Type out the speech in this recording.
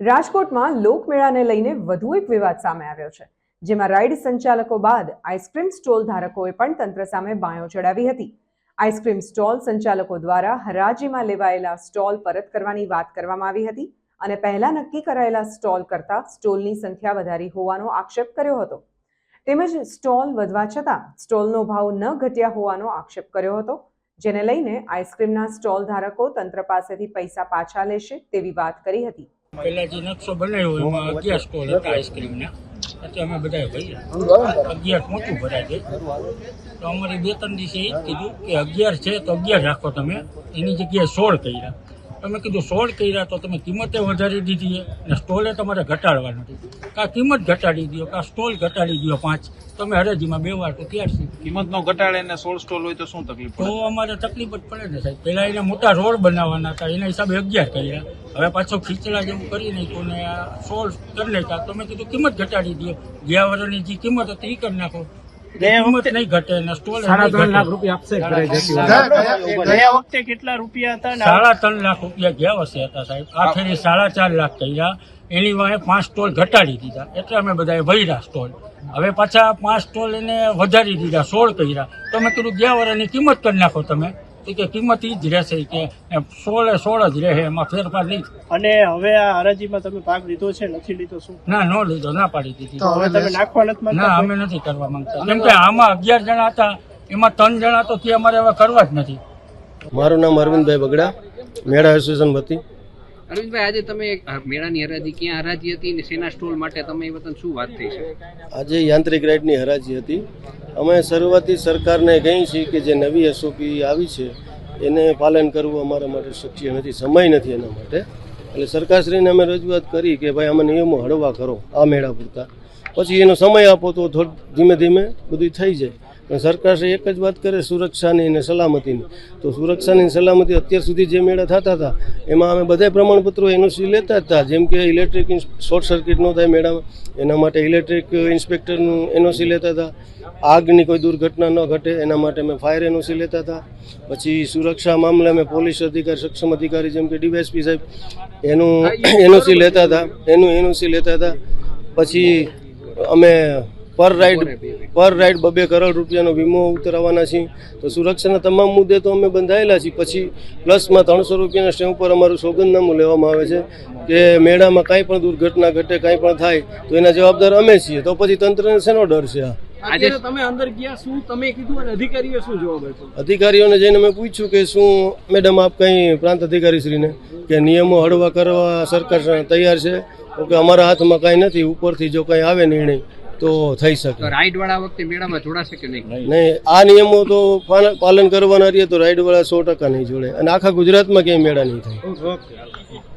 રાજકોટમાં લોકમેળાને લઈને વધુ એક વિવાદ સામે આવ્યો છે, જેમાં રાઇડ સંચાલકો બાદ આઈસ્ક્રીમ સ્ટોલ ધારકોએ પણ તંત્ર સામે બાયો ચડાવી હતી. આઈસ્ક્રીમ સ્ટોલ સંચાલકો દ્વારા હરાજીમાં લેવાયેલા સ્ટોલ પરત કરવાની વાત કરવામાં આવી હતી અને પહેલા નક્કી કરાયેલા સ્ટોલ કરતાં સ્ટોલની સંખ્યા વધારી હોવાનો આક્ષેપ કર્યો હતો. તેમજ સ્ટોલ વધવા છતાં સ્ટોલનો ભાવ ન ઘટ્યા હોવાનો આક્ષેપ કર્યો હતો, જેને લઈને આઈસ્ક્રીમના સ્ટોલ ધારકો તંત્ર પાસેથી પૈસા પાછા લેશે તેવી વાત કરી હતી. પહેલા જે નકશો બનાવ્યો એમાં અગિયાર સ્ટોલ હતા આઈસ્ક્રીમના અત્યારે અમે બધા ભાઈ અગિયાર મોટું ભરાય છે. તો અમારી બે ત્રણ દિવસે એ જ કીધું કે અગિયાર છે તો અગિયાર રાખો તમે. એની જગ્યાએ સોળ કર્યા. તમે કીધું સોળ કર્યા તો તમે કિંમતે વધારી દીધી અને સ્ટોલે તમારે ઘટાડવાનું હતું કાં કિંમત ઘટાડી દો કાં સ્ટોલ ઘટાડી દો પાંચ. તમે હરેજીમાં બે વાર તો તૈયાર છે. કિંમત નો ઘટાડે ને સોળ સ્ટોલ હોય તો શું તકલીફ તો અમારે તકલીફ જ પડે ને સાહેબ. પહેલાં એને મોટા રોડ બનાવવાના હતા એના હિસાબે અગિયાર કર્યા. હવે પાછો ખીચડા જેવું કરી નાખ્યું ને આ સોળ કરી નાખ્યા. તો મેં કીધું કિંમત ઘટાડી દો. ગયા વર્ષની જે કિંમત હતી એ કરી નાખો. નહીં ઘટે સ્ટોલ સાડા ત્રણ લાખ રૂપિયા આપશે ગયા વખતે કેટલા રૂપિયા હતા સાડા ત્રણ લાખ રૂપિયા ગયા વર્ષે હતા સાહેબ. આખરે સાડા ચાર લાખ કર્યા. એની વાંહે પાંચ સ્ટોલ ઘટાડી દીધા. એટલે અમે બધાએ ભર્યા સ્ટોલ. હવે પાછા પાંચ સ્ટોલ એને વધારી દીધા સોળ કર્યા. તો મેં કીધું ગયા વર્ષની કિંમત કરી નાખો તમે. કે કિંમત એ જ રહેશે કે સોળે સોળ જ રહે એમાં ફેરફાર નહીં. અને હવે આ હરાજીમાં તમે ભાગ લીધો છે નથી લીધો શું? ના ન લીધો ના પાડી દીધી. તો હવે તમે નાખવા નથી ના અમે નથી કરવા માંગતા. કેમ કે આમાં અગિયાર જણા હતા એમાં ત્રણ જણા તો કે અમારે હવે કરવા જ નથી. મારું નામ અરવિંદભાઈ બગડા મેળા એસોસિએશન વતી. અરવિંદભાઈ આજે તમે મેળાની હરાજી ક્યાં હરાજી હતી ને શેના સ્ટોલ માટે તમે એ વતન શું વાત થઈ છે? આજે યાંત્રિક રાઇડની હરાજી હતી. અમે શરૂઆતથી સરકારને કહી છીએ કે જે નવી એસઓપી આવી છે, એને પાલન કરવું અમારા માટે શક્ય નથી, સમય નથી એના માટે. એટલે સરકારશ્રીને અમે રજૂઆત કરી કે ભાઈ અમે નિયમો હળવા કરો આ મેળા પૂરતા. પછી એનો સમય આપો તો ધીમે ધીમે બધું થઈ જાય. સરકારશ્રી એક જ વાત કરે, સુરક્ષાની અને સલામતીની. તો સુરક્ષાની સલામતી અત્યાર સુધી જે મેળા થતા હતા, એમાં અમે બધા પ્રમાણપત્રો એનઓસી લેતા હતા. જેમ કે ઇલેક્ટ્રિક શોર્ટ સર્કિટ ન થાય મેળામાં, એના માટે ઇલેક્ટ્રિક ઇન્સ્પેક્ટરનું એનઓસી લેતા હતા. આગની કોઈ દુર્ઘટના ન ઘટે, એના માટે અમે ફાયર એનઓસી લેતા હતા. પછી સુરક્ષા મામલે અમે પોલીસ અધિકારી, સક્ષમ અધિકારી જેમ કે ડીવાયસપી સાહેબ, એનું, એનઓસી લેતા હતા, એનું એનઓસી લેતા હતા. પછી અમે પર રાઈડ પર રાઈડ બબે કરોડ રૂપિયાનો વીમો ઉતરાવવાના છીએ. તો સુરક્ષાના તમામ મુદ્દે તો અમે બંધાયેલા છીએ. પછી પ્લસમાં ત્રણસો રૂપિયાના સ્ટેમ ઉપર અમારું સોગંદનામું લેવામાં આવે છે કે મેળામાં કાંઈ પણ દુર્ઘટના ઘટે કાંઈ પણ થાય તો એના જવાબદાર અમે છીએ. તો પછી તંત્રને શેનો ડર છે આ? આજે તમે અંદર ગયા શું તમે કીધું અને અધિકારીઓ શું જવાબ આપ્યો? અધિકારીઓને જઈને મેં પૂછ્યું કે શું મેડમ આપ કંઈ પ્રાંત અધિકારીશ્રીને કે નિયમો હળવા કરવા સરકાર તૈયાર છે? કે અમારા હાથમાં કાંઈ નથી ઉપરથી જો કાંઈ આવે નિર્ણય તો થઈ શકે. રાઈડ વાળા વખતે મેળામાં જોડાશે કે નહીં? નહીં. આ નિયમો તો પાલન કરવાના રહીએ તો રાઈડવાળા સો ટકા નહીં જોડે. અને આખા ગુજરાતમાં ક્યાંય મેળા નહીં થાય.